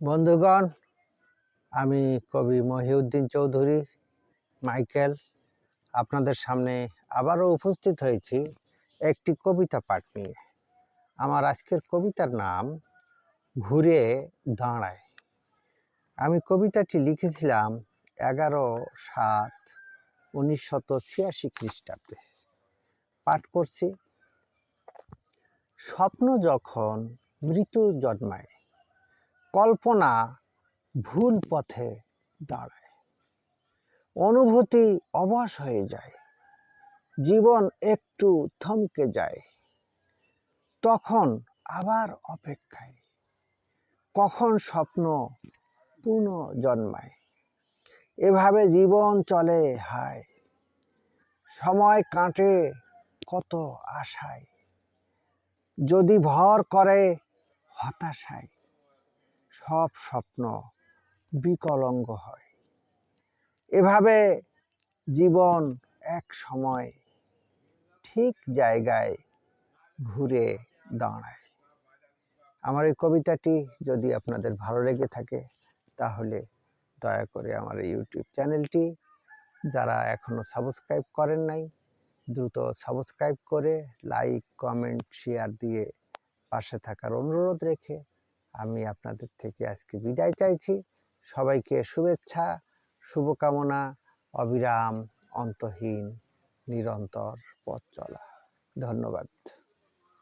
বন্ধুগণ, আমি কবি মহিউদ্দিন চৌধুরী, মাইকেল, আপনাদের সামনে আবারও উপস্থিত হয়েছি একটি কবিতা পাঠ নিয়ে। আমার আজকের কবিতার নাম, ঘুরে দাঁড়ায়। আমি কবিতাটি লিখেছিলাম এগারো সাত উনিশশত ছিয়াশি খ্রিস্টাব্দে। পাঠ করছি, স্বপ্ন যখন মৃত্যু জন্মায় কল্পনা ভুল পথে দাঁড়ায়। অনুভূতি অবশ হয়ে যায়। জীবন একটু থমকে যায়। তখন আবার অপেক্ষায়। কখন স্বপ্ন পুনঃ জন্মায় এভাবে জীবন চলে হায়। সময় কাটে কত আশায়। যদি ভর করে হতাশায়। সব স্বপ্ন বিকলঙ্গ হয়। এভাবে জীবন এক সময় ঠিক জায়গায় ঘুরে দাঁড়ায়। আমার এই কবিতাটি যদি আপনাদের ভালো লেগে থাকে, তাহলে দয়া করে আমার ইউটিউব চ্যানেলটি, যারা এখনও সাবস্ক্রাইব করেন নাই, দ্রুত সাবস্ক্রাইব করে লাইক, কমেন্ট, শেয়ার দিয়ে পাশে থাকার অনুরোধ রেখে আমি আপনাদের থেকে আজকে বিদায় চাইছি। সবাইকে শুভেচ্ছা, শুভকামনা, অবিরাম, অন্তহীন, নিরন্তর পথ চলা। ধন্যবাদ।